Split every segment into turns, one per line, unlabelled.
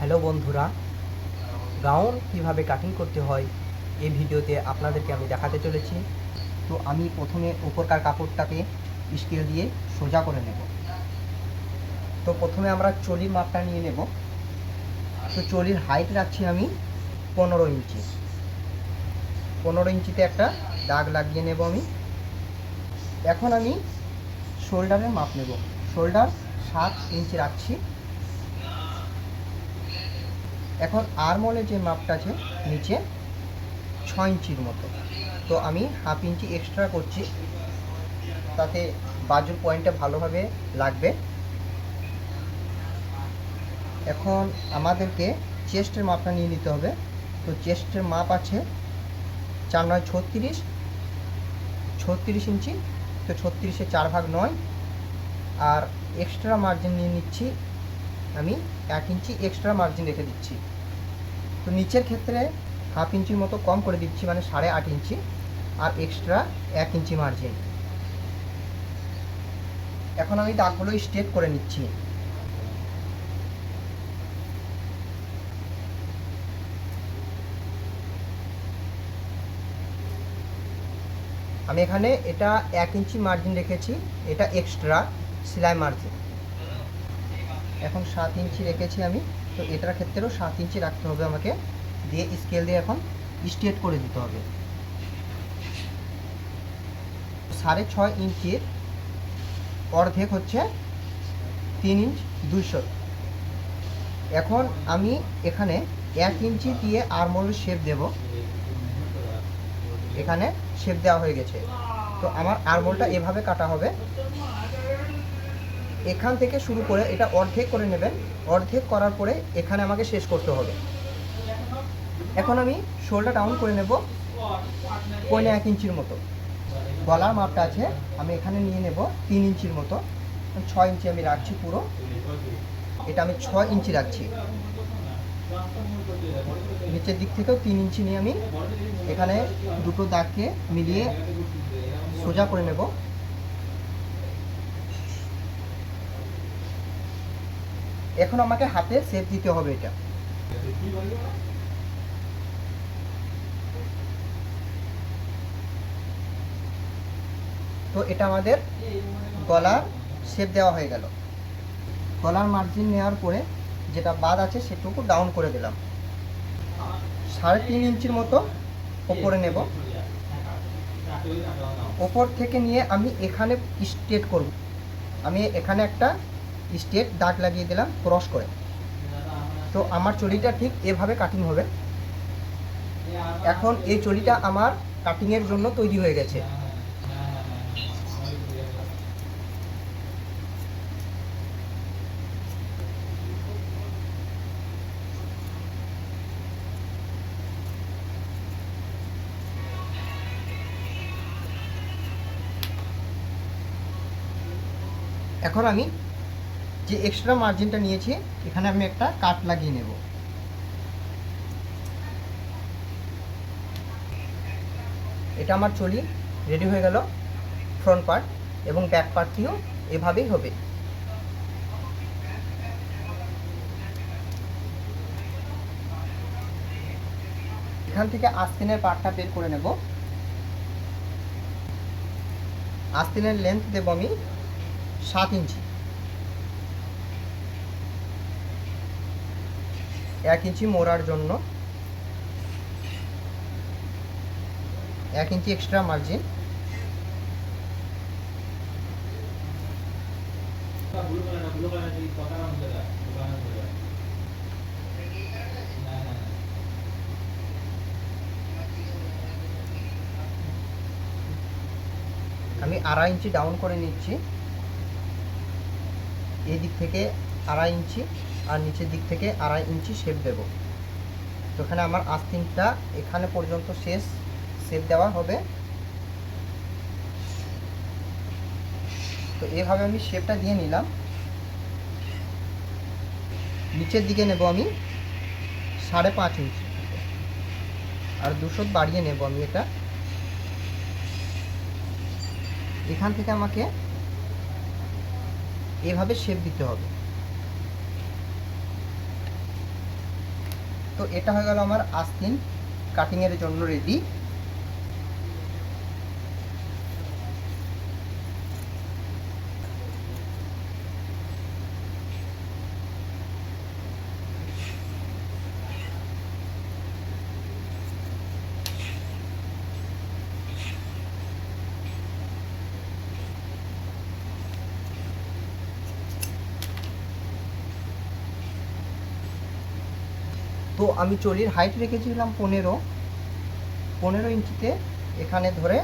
Hello বন্ধুরা, gown কীভাবে cutting করতে হয় এই ভিডিওতে আপনাদেরকে আমি দেখাতে চলেছি। তো আমি প্রথমে উপরকার কাপড়টাকে স্কেল দিয়ে সোজা করে নেব। তো প্রথমে আমরা চলির মাপটা নিয়ে নেব। তো চলির হাইট রাখছি আমি পনেরো ইঞ্চি। পনেরো ইঞ্চিতে একটা দাগ লাগিয়ে নেব আমি। এখন আমি শোল্ডারের মাপ নেব। শোল্ডার সাত ইঞ্চি রাখছি। এখন আরমোলের যে মাপটা আছে, নিচে ছ ইঞ্চির মতো। তো আমি হাফ ইঞ্চি এক্সট্রা করছি। তাতে বাজুর পয়েন্টটা ভালোভাবে লাগবে। এখন আমাদেরকে চেস্টের মাপটা নিয়ে নিতে হবে। তো চেস্টের মাপ আছে চার নয় ছত্রিশ। ছত্রিশ ইঞ্চি, তো ছত্রিশে চার ভাগ নয়। আর এক্সট্রা মার্জিন নিয়ে নিচ্ছি। আমি এক ইঞ্চি এক্সট্রা মার্জিন রেখে দিচ্ছি। নিচের ক্ষেত্রে হাফ ইঞ্চির মতো কম করে দিচ্ছি মানে সাড়ে আট ইঞ্চি আর এক্সট্রা এক ইঞ্চি মার্জিন এখন আমি দাগগুলো স্ট্রেট করে নিচ্ছি। আমি এখানে এটা এক ইঞ্চি মার্জিন রেখেছি, এটা এক্সট্রা সেলাই মার্জিন এখন সাত ইঞ্চি রেখেছি আমি। তো এটার ক্ষেত্রেও সাত ইঞ্চি রাখতে হবে আমাকে। দিয়ে স্কেল দিয়ে এখন স্ট্রেট করে দিতে হবে। সাড়ে ছয় ইঞ্চির অর্ধেক হচ্ছে তিন ইঞ্চ দুইশো। এখন আমি এখানে এক ইঞ্চি দিয়ে আরমোলের শেপ দেব। এখানে শেপ দেওয়া হয়ে গেছে। তো আমার আরমোলটা এভাবে কাটা হবে। এখান থেকে শুরু করে এটা অর্ধেক করে নেবেন। অর্ধেক করার পরে এখানে আমাকে শেষ করতে হবে। এখন আমি শোলটা ডাউন করে নেব পয়লা এক ইঞ্চির মতো। গলার মাপটা আছে, আমি এখানে নিয়ে নেব তিন ইঞ্চির মতো। ছয় ইঞ্চি আমি রাখছি পুরো। এটা আমি ছয় ইঞ্চি রাখছি। নিচের দিক থেকেও তিন ইঞ্চি নিয়ে আমি এখানে দুটো দাগকে মিলিয়ে সোজা করে নেব। এখন আমাকে হাতে সেপ দিতে হবে এটা। তো এটা আমাদের গলার শেপ দেওয়া হয়ে গেল। গলার মার্জিন নেওয়ার পরে যেটা বাদ আছে সেটুকু ডাউন করে দিলাম। সাড়ে তিন ইঞ্চির মতো ওপরে নেব। ওপর থেকে নিয়ে আমি এখানে স্ট্রেট করব। আমি এখানে একটা স্ট্রেট দাগ লাগিয়ে দিলাম, ক্রস করে। তো আমার চলিটা ঠিক এভাবে কাটিং হবে। এখন এই চলিটা আমার কাটিংয়ের জন্য তৈরি হয়ে গেছে। এখন আমি যে এক্সট্রা মার্জিনটা নিয়েছি, এখানে আমি একটা কাট লাগিয়ে নেব। এটা আমার চলি রেডি হয়ে গেল ফ্রন্ট পার্ট এবং ব্যাক পার্টটিও এভাবেই হবে। এখান থেকে আস্তিনের পার্টটা বের করে নেব। আস্তিনের লেন্থ দেব আমি সাত ইঞ্চি। এক ইঞ্চি মোড়ার জন্য। এক ইঞ্চি এক্সট্রা মার্জিন আমি আড়াই ইঞ্চি ডাউন করে নিচ্ছি। এদিক থেকে আড়াই ইঞ্চি। আর নিচের দিক থেকে আড়াই ইঞ্চি শেপ দেব। তো এখানে আমার আস্তিনটা এখানে পর্যন্ত শেষ শেপ দেওয়া হবে। তো এভাবে আমি শেপটা দিয়ে নিলাম। নিচের দিকে নেব আমি সাড়ে পাঁচ ইঞ্চি। আর দুশো বাড়িয়ে নেব আমি এটা। এখান থেকে আমাকে এভাবে শেপ দিতে হবে। তো এটা হয়ে গেল আমার আস্তিন কাটিংয়ের জন্য রেডি তো আমি চলির হাইট রেখেছিলাম পনেরো। পনেরো ইঞ্চিতে এখানে ধরে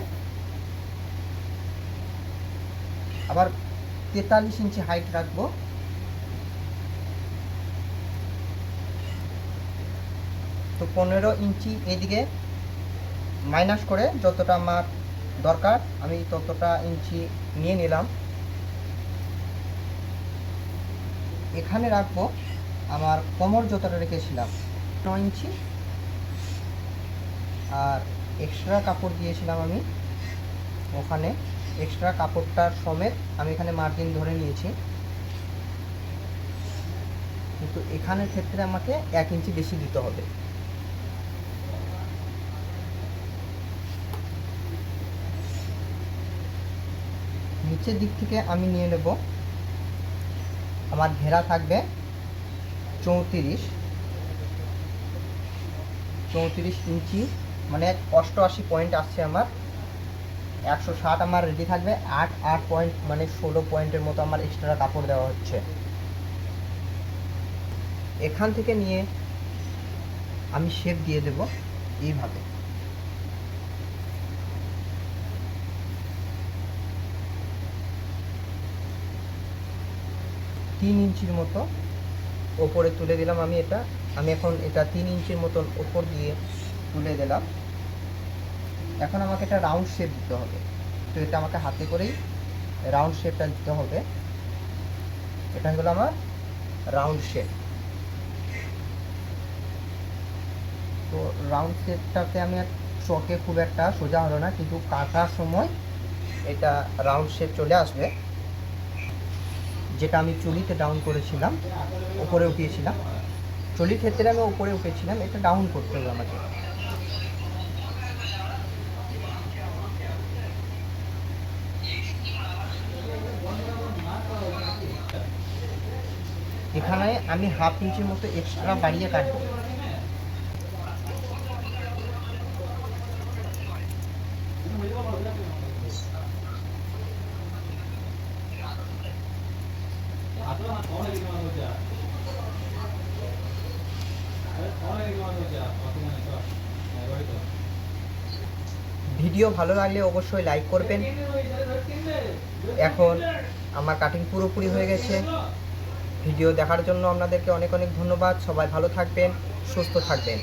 আবার তেতাল্লিশ ইঞ্চি হাইট রাখব। তো পনেরো ইঞ্চি এদিকে মাইনাস করে যতটা আমার দরকার, আমি ততটা ইঞ্চি নিয়ে নিলাম। এখানে রাখব আমার কোমর যতটা রেখেছিলাম। নয় ইঞ্চি। আর এক্সট্রা কাপড় দিয়েছিলাম আমি। ওখানে এক্সট্রা কাপড়টার সমেত আমি এখানে মার্জিন ধরে নিয়েছি। কিন্তু এখানের ক্ষেত্রে আমাকে এক ইঞ্চি বেশি দিতে হবে। নিচের দিক থেকে আমি নিয়ে নেব। আমার ঘেরা থাকবে চৌত্রিশ। চৌত্রিশ ইঞ্চি মানে অষ্টআশি পয়েন্ট আসছে আমার। একশো ষাট আমার রেডি থাকবে, আট আট পয়েন্ট মানে ষোলো পয়েন্টের মতো আমার এক্সট্রা কাপড় দেওয়া হচ্ছে। এখান থেকে নিয়ে আমি শেপ দিয়ে দেব এইভাবে। তিন ইঞ্চির মতো ওপরে তুলে দিলাম আমি এটা। আমি এখন এটা তিন ইঞ্চির মতন ওপর দিয়ে তুলে দিলাম। এখন আমাকে একটা রাউন্ড শেপ দিতে হবে। তো এটা আমাকে হাতে করেই রাউন্ড শেপটা দিতে হবে। এটা হলো আমার রাউন্ড শেপ তো রাউন্ড শেপটাতে আমি আর চকে খুব একটা সোজা হলো না, কিন্তু কাটার সময় এটা রাউন্ড শেপ চলে আসবে। যেটা আমি চলিতে ডাউন করেছিলাম উপরে উঠিয়েছিলাম। চলির ক্ষেত্রে আমি উপরে উঠেছিলাম, এটা ডাউন করতে হবে আমাকে। এখানে আমি হাফ ইঞ্চির মতো এক্সট্রা বাড়িয়ে কাটবো। ভিডিও ভালো লাগলে অবশ্যই লাইক করবেন। এখন আমার কাটিং পুরোপুরি হয়ে গেছে। ভিডিও দেখার জন্য আপনাদেরকে অনেক অনেক ধন্যবাদ। সবাই ভালো থাকবেন, সুস্থ থাকবেন।